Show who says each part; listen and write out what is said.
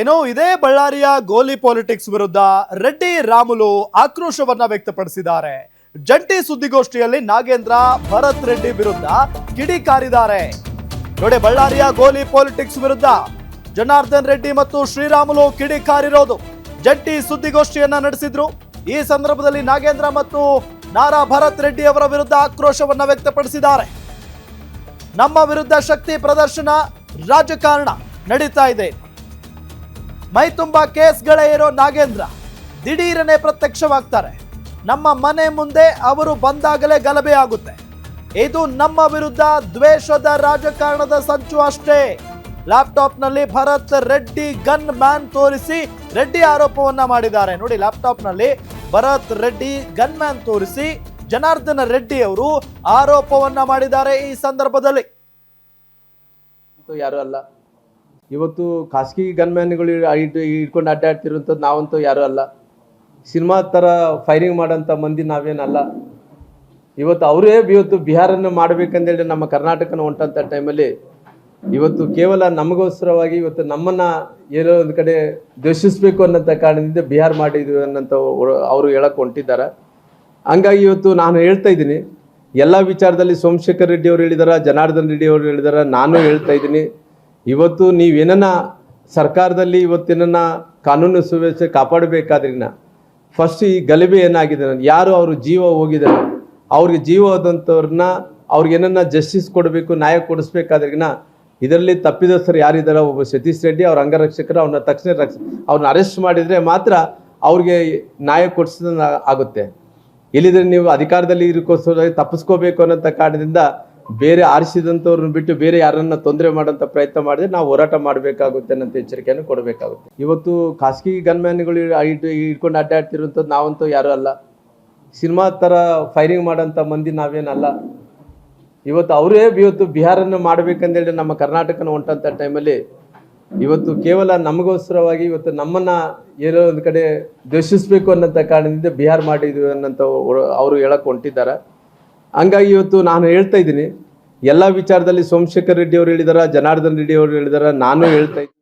Speaker 1: ಏನು ಇದೇ ಬಳ್ಳಾರಿಯ ಗೋಲಿ ಪಾಲಿಟಿಕ್ಸ್ ವಿರುದ್ಧ ರೆಡ್ಡಿ, ರಾಮುಲು ಆಕ್ರೋಶವನ್ನ ವ್ಯಕ್ತಪಡಿಸಿದ್ದಾರೆ. ಜಂಟಿ ಸುದ್ದಿಗೋಷ್ಠಿಯಲ್ಲಿ ನಾಗೇಂದ್ರ, ಭರತ್ ರೆಡ್ಡಿ ವಿರುದ್ಧ ಕಿಡಿಕಾರಿದ್ದಾರೆ ನೋಡಿ, ಬಳ್ಳಾರಿಯ ಗೋಲಿ ಪಾಲಿಟಿಕ್ಸ್ ವಿರುದ್ಧ ಜನಾರ್ದನ್ ರೆಡ್ಡಿ ಮತ್ತು ಶ್ರೀರಾಮುಲು ಕಿಡಿಕಾರಿರೋದು ಜಂಟಿ ಸುದ್ದಿಗೋಷ್ಠಿಯನ್ನ ನಡೆಸಿದ್ರು. ಈ ಸಂದರ್ಭದಲ್ಲಿ ನಾಗೇಂದ್ರ ಮತ್ತು ನಾರಾ ಭರತ್ ರೆಡ್ಡಿ ಅವರ ವಿರುದ್ಧ ಆಕ್ರೋಶವನ್ನ ವ್ಯಕ್ತಪಡಿಸಿದ್ದಾರೆ. ನಮ್ಮ ವಿರುದ್ಧ ಶಕ್ತಿ ಪ್ರದರ್ಶನ ರಾಜಕಾರಣ ನಡೀತಾ ಇದೆ. ಮೈ ತುಂಬ ಕೇಸ್ಗಳೇ ಇರೋ ನಾಗೇಂದ್ರ ದಿಢೀರನೆ ಪ್ರತ್ಯಕ್ಷವಾಗ್ತಾರೆ. ನಮ್ಮ ಮನೆ ಮುಂದೆ ಅವರು ಬಂದಾಗಲೇ ಗಲಭೆ ಆಗುತ್ತೆ. ಇದು ನಮ್ಮ ವಿರುದ್ಧ ದ್ವೇಷದ ರಾಜಕಾರಣದ ಸಂಚು ಅಷ್ಟೇ. ಲ್ಯಾಪ್ಟಾಪ್ನಲ್ಲಿ ಭರತ್ ರೆಡ್ಡಿ ಗನ್ ಮ್ಯಾನ್ ತೋರಿಸಿ ರೆಡ್ಡಿ ಆರೋಪವನ್ನ ಮಾಡಿದ್ದಾರೆ. ನೋಡಿ, ಲ್ಯಾಪ್ಟಾಪ್ನಲ್ಲಿ ಭರತ್ ರೆಡ್ಡಿ ಗನ್ ಮ್ಯಾನ್ ತೋರಿಸಿ ಜನಾರ್ದನ ರೆಡ್ಡಿ ಅವರು ಆರೋಪವನ್ನ ಮಾಡಿದ್ದಾರೆ ಈ ಸಂದರ್ಭದಲ್ಲಿ.
Speaker 2: ಯಾರು ಅಲ್ಲ. ಇವತ್ತು ಖಾಸಗಿ ಗನ್ಮ್ಯಾನ್ಗಳು ಇಟ್ಟು ಇಟ್ಕೊಂಡು ಅಡ್ಡಾಡ್ತಿರುವಂಥದ್ದು ನಾವಂತೂ ಯಾರು ಅಲ್ಲ. ಸಿನಿಮಾ ಥರ ಫೈರಿಂಗ್ ಮಾಡೋಂಥ ಮಂದಿ ನಾವೇನಲ್ಲ. ಇವತ್ತು ಅವರೇ ಇವತ್ತು ಬಿಹಾರನ್ನು ಮಾಡಬೇಕಂದೇಳಿ ನಮ್ಮ ಕರ್ನಾಟಕನ ಹೊಂಟಂಥ ಟೈಮಲ್ಲಿ ಇವತ್ತು ಕೇವಲ ನಮಗೋಸ್ಕರವಾಗಿ ಇವತ್ತು ನಮ್ಮನ್ನ ಏನೋ ಒಂದು ಕಡೆ ದ್ವೇಷಿಸಬೇಕು ಅನ್ನೋಂಥ ಕಾರಣದಿಂದ ಬಿಹಾರ ಮಾಡಿದ್ವಿ ಅನ್ನೋಂಥ ಅವರು ಹೇಳಕ್ಕೆ ಹೊಂಟಿದ್ದಾರೆ. ಹಂಗಾಗಿ ಇವತ್ತು ನಾನು ಹೇಳ್ತಾ ಇದ್ದೀನಿ. ಎಲ್ಲ ವಿಚಾರದಲ್ಲಿ ಸೋಮಶೇಖರ್ ರೆಡ್ಡಿ ಅವರು ಹೇಳಿದಾರ, ಜನಾರ್ದನ್ ರೆಡ್ಡಿ ಅವರು ಹೇಳಿದಾರ, ನಾನು ಹೇಳ್ತಾ ಇದ್ದೀನಿ. ಇವತ್ತು ನೀವೇನ ಸರ್ಕಾರದಲ್ಲಿ ಇವತ್ತಿನ ಕಾನೂನು ಸುವ್ಯವಸ್ಥೆ ಕಾಪಾಡಬೇಕಾದ್ರಿನ ಫಸ್ಟ್ ಈ ಗಲಭೆ ಏನಾಗಿದೆ ಯಾರು ಅವರು ಜೀವ ಹೋಗಿದ್ದಾರೆ, ಅವ್ರಿಗೆ ಜೀವ ಹೋದಂಥವ್ರನ್ನ ಅವ್ರಿಗೆ ಏನನ್ನ ಜಸ್ಟಿಸ್ ಕೊಡಬೇಕು, ನ್ಯಾಯ ಕೊಡಿಸ್ಬೇಕಾದ್ರಿನ, ಇದರಲ್ಲಿ ತಪ್ಪಿದಸ್ಥರು ಯಾರಿದ್ದಾರೆ? ಒಬ್ಬ ಸತೀಶ್ ರೆಡ್ಡಿ, ಅವ್ರ ಅಂಗರಕ್ಷಕರು, ಅವ್ರನ್ನ ತಕ್ಷಣ ರಕ್ಷ, ಅವ್ರನ್ನ ಅರೆಸ್ಟ್ ಮಾಡಿದರೆ ಮಾತ್ರ ಅವ್ರಿಗೆ ನ್ಯಾಯ ಕೊಡಿಸಿದ ಆಗುತ್ತೆ. ಇಲ್ಲಿದ್ರೆ ನೀವು ಅಧಿಕಾರದಲ್ಲಿ ಇರೋಕ್ಕೋಸ್ಕರ ತಪ್ಪಿಸ್ಕೋಬೇಕು ಅನ್ನೋಂಥ ಕಾರಣದಿಂದ ಬೇರೆ ಆರಿಸಿದಂಥವ್ರನ್ನ ಬಿಟ್ಟು ಬೇರೆ ಯಾರನ್ನ ತೊಂದರೆ ಮಾಡೋಂಥ ಪ್ರಯತ್ನ ಮಾಡಿದ್ರೆ ನಾವು ಹೋರಾಟ ಮಾಡಬೇಕಾಗುತ್ತೆ ಅನ್ನೋಂಥ ಎಚ್ಚರಿಕೆಯನ್ನು ಕೊಡಬೇಕಾಗುತ್ತೆ. ಇವತ್ತು ಖಾಸಗಿ ಗನ್ಮ್ಯಾನ್ಗಳು ಇಟ್ಟು ಇಟ್ಕೊಂಡು ಅಡ್ಡಾಡ್ತಿರುವಂಥದ್ದು ನಾವಂತೂ ಯಾರೂ ಅಲ್ಲ. ಸಿನಿಮಾ ಥರ ಫೈರಿಂಗ್ ಮಾಡೋಂಥ ಮಂದಿ ನಾವೇನಲ್ಲ. ಇವತ್ತು ಅವರೇ ಇವತ್ತು ಬಿಹಾರನ್ನು ಮಾಡಬೇಕಂದೇಳಿ ನಮ್ಮ ಕರ್ನಾಟಕನ ಹೊಂಟಂಥ ಟೈಮಲ್ಲಿ ಇವತ್ತು ಕೇವಲ ನಮಗೋಸ್ಕರವಾಗಿ ಇವತ್ತು ನಮ್ಮನ್ನು ಏನೋ ಒಂದು ಕಡೆ ದ್ವೇಷಿಸಬೇಕು ಅನ್ನೋಂಥ ಕಾರಣದಿಂದ ಬಿಹಾರ್ ಮಾಡಿದ್ವಿ ಅನ್ನೋಂಥ ಅವರು ಹೇಳಕ್ಕೆ ಹೊಂಟಿದ್ದಾರೆ. ಹಂಗಾಗಿ ಇವತ್ತು ನಾನು ಹೇಳ್ತಾ ಇದ್ದೀನಿ, ಎಲ್ಲ ವಿಚಾರದಲ್ಲಿ ಸೋಮಶೇಖರ್ ರೆಡ್ಡಿ ಅವರು ಹೇಳಿದಾರ, ಜನಾರ್ದನ್ ರೆಡ್ಡಿ ಅವರು ಹೇಳಿದಾರ, ನಾನು ಹೇಳ್ತಾ ಇದ್ದೀನಿ.